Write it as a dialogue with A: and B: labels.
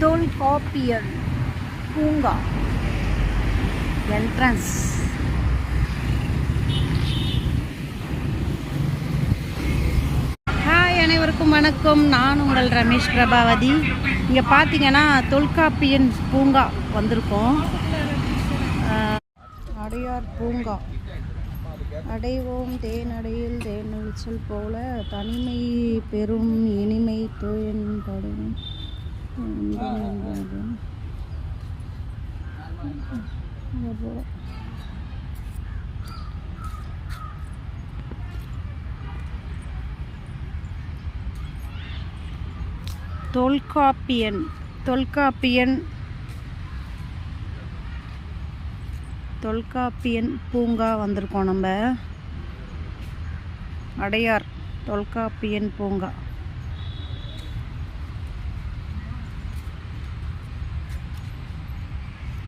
A: தொல்காப்பியல் பூங்கா. Entrance hi அனைவருக்கும் வணக்கம். நான் உங்கள் ரமேஷ் பிரபாவதி. இங்கே பார்த்தீங்கன்னா தொல்காப்பியன் பூங்கா வந்திருக்கோம். அடையார் பூங்கா. அடைவோம் தேனடையில் தேனழிச்சல் போல தனிமை பெரும் இனிமை தோயன்படும். தொல்காப்பியன் தொல்காப்பியன் தொல்காப்பியன் பூங்கா வந்திருக்கோம் நம்ம. அடையார் தொல்காப்பியன் பூங்கா.